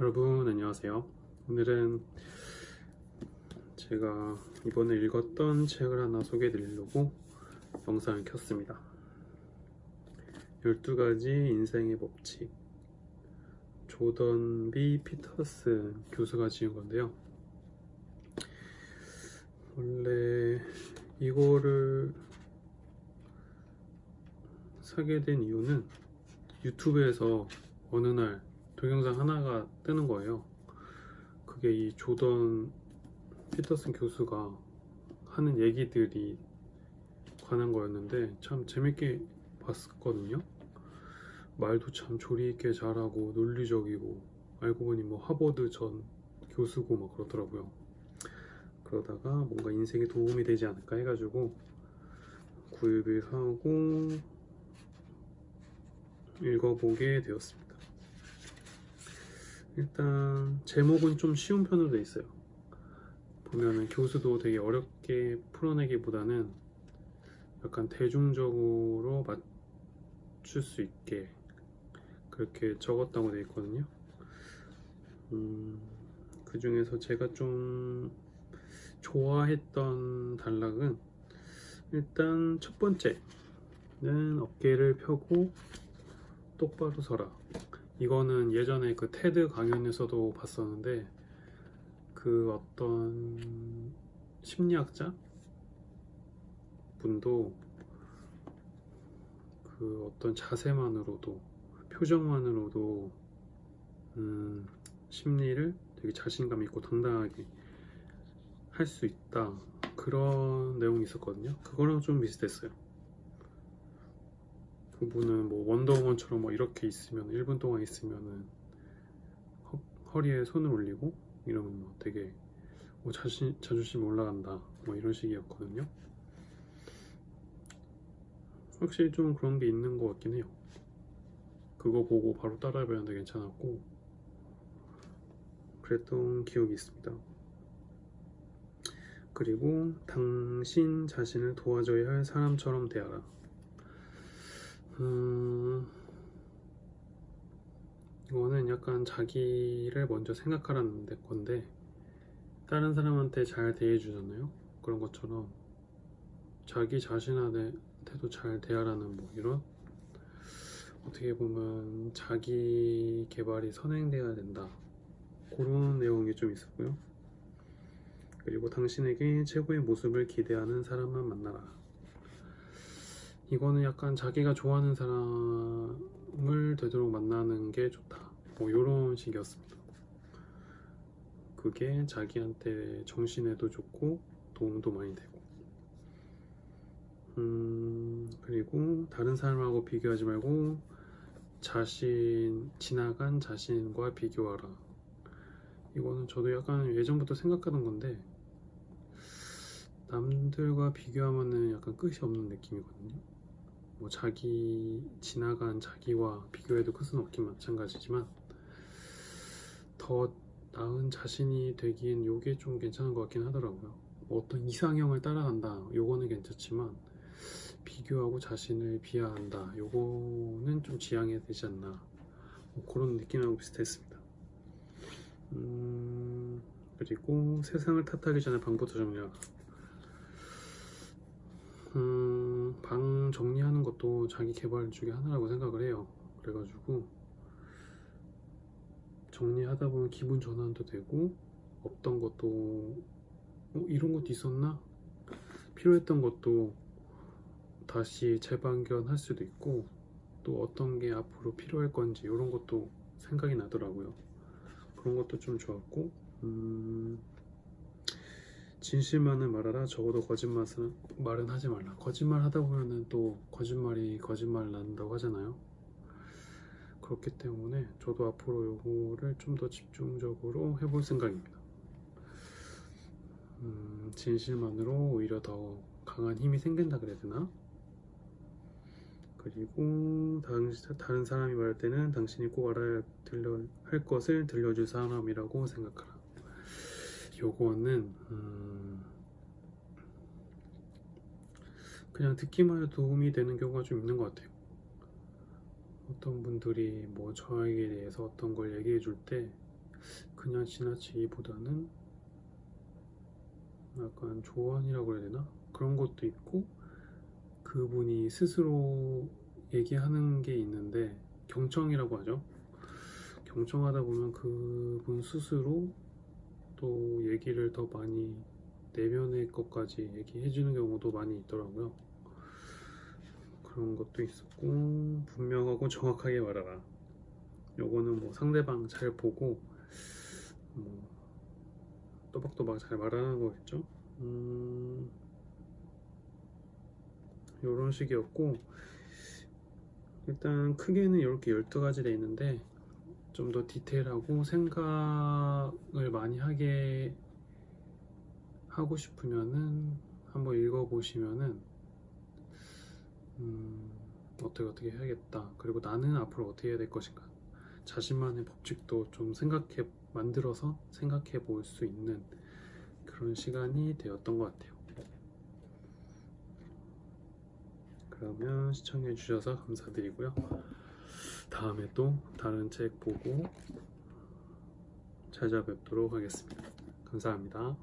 여러분 안녕하세요. 오늘은 제가 이번에 읽었던 책을 하나 소개해 드리려고 영상을 켰습니다. 12가지 인생의 법칙 조던 B 피터슨 교수가 지은 건데요. 원래 이거를 사게 된 이유는 유튜브에서 어느 날 동영상 하나가 뜨는 거예요. 그게 이 조던 피터슨 교수가 하는 얘기들이 관한 거였는데 참 재밌게 봤었거든요. 말도 참 조리 있게 잘하고 논리적이고 알고 보니 뭐 하버드 전 교수고 막 그러더라고요. 그러다가 뭔가 인생에 도움이 되지 않을까 해가지고 구입을 하고 읽어보게 되었습니다. 일단 제목은 좀 쉬운 편으로 돼 있어요. 보면은 교수도 되게 어렵게 풀어내기보다는 약간 대중적으로 맞출 수 있게 그렇게 적었다고 돼 있거든요. 음, 그 중에서 제가 좀 좋아했던 단락은 일단 첫 번째는 어깨를 펴고 똑바로 서라. 이거는 예전에 그 테드 강연에서도 봤었는데 그 어떤 심리학자 분도 그 어떤 자세만으로도 표정만으로도 음, 심리를 되게 자신감 있고 당당하게 할 수 있다 그런 내용이 있었거든요. 그거랑 좀 비슷했어요. 그분은 뭐 원더우먼처럼 뭐 이렇게 있으면 1분 동안 있으면은 허, 허리에 손을 올리고 이러면 뭐 되게 뭐 자신, 자존심이 올라간다. 뭐 이런 식이었거든요. 확실히 좀 그런 게 있는 것 같긴 해요. 그거 보고 바로 따라해봤는데 괜찮았고 그랬던 기억이 있습니다. 그리고 당신 자신을 도와줘야 할 사람처럼 대하라 음, 이거는 약간 자기를 먼저 생각하라는 데- 건데 다른 사람한테 잘 대해주잖아요. 그런 것처럼 자기 자신한테도 잘 대하라는 뭐 이런 어떻게 보면 자기 개발이 선행돼야 된다. 그런 내용이 좀 있었고요. 그리고 당신에게 최고의 모습을 기대하는 사람만 만나라. 이거는 약간 자기가 좋아하는 사람을 되도록 만나는 게 좋다. 뭐 이런 식이었습니다. 그게 자기한테 정신에도 좋고 도움도 많이 되고. 음, 그리고 다른 사람하고 비교하지 말고 자신, 지나간 자신과 비교하라. 이거는 저도 약간 예전부터 생각하던 건데, 남들과 비교하면은 약간 끝이 없는 느낌이거든요. 뭐 자기 지나간 자기와 비교해도 끝은 없긴 마찬가지지만 더 나은 자신이 되기엔 요게 좀 괜찮은 것 같긴 하더라고요. 뭐 어떤 이상형을 따라간다 요거는 괜찮지만 비교하고 자신을 비하한다 요거는 좀 지양해야 되지 않나 뭐 그런 느낌하고 비슷했습니다. 음, 그리고 세상을 탓하기 전에 방부터 정리하라. 음, 방 정리하는 것도 자기 개발 중에 하나라고 생각을 해요. 그래가지고 정리하다 보면 기분 전환도 되고 없던 것도 어, 이런 것도 있었나? 필요했던 것도 다시 재발견할 수도 있고 또 어떤 게 앞으로 필요할 건지 이런 것도 생각이 나더라고요. 그런 것도 좀 좋았고 음, 진실만을 말하라? 적어도 거짓말은 말은 하지 말라. 거짓말 하다 보면은 또 거짓말이 거짓말 난다고 하잖아요. 그렇기 때문에 저도 앞으로 요거를 좀 더 집중적으로 해볼 생각입니다. 음, 진실만으로 오히려 더 강한 힘이 생긴다 그래야 되나? 그리고 다른 사람이 말할 때는 당신이 꼭 알아야 들려, 할 것을 들려줄 사람이라고 생각하라 요거는 음, 그냥 듣기만 해도 도움이 되는 경우가 좀 있는 것 같아요. 어떤 분들이 뭐 저에게 대해서 어떤 걸 얘기해 줄 때 그냥 지나치기보다는 약간 조언이라고 해야 되나? 그런 것도 있고 그분이 스스로 얘기하는 게 있는데 경청이라고 하죠. 경청하다 보면 그분 스스로 또 얘기를 더 많이 내면의 것까지 얘기해 주는 경우도 많이 있더라고요. 그런 것도 있었고 분명하고 정확하게 말하라. 요거는 뭐 상대방 잘 보고 뭐 또박또박 잘 말하는 거겠죠. 음, 요런 식이었고 일단 크게는 이렇게 12가지 돼 있는데 좀 더 디테일하고 생각을 많이 하게 하고 싶으면은 한번 읽어보시면은 음, 어떻게 어떻게 해야겠다. 그리고 나는 앞으로 어떻게 해야 될 것인가. 자신만의 법칙도 좀 생각해 만들어서 생각해 볼 수 있는 그런 시간이 되었던 것 같아요. 그러면 시청해 주셔서 감사드리고요. 다음에 또 다른 책 보고 찾아뵙도록 하겠습니다. 감사합니다.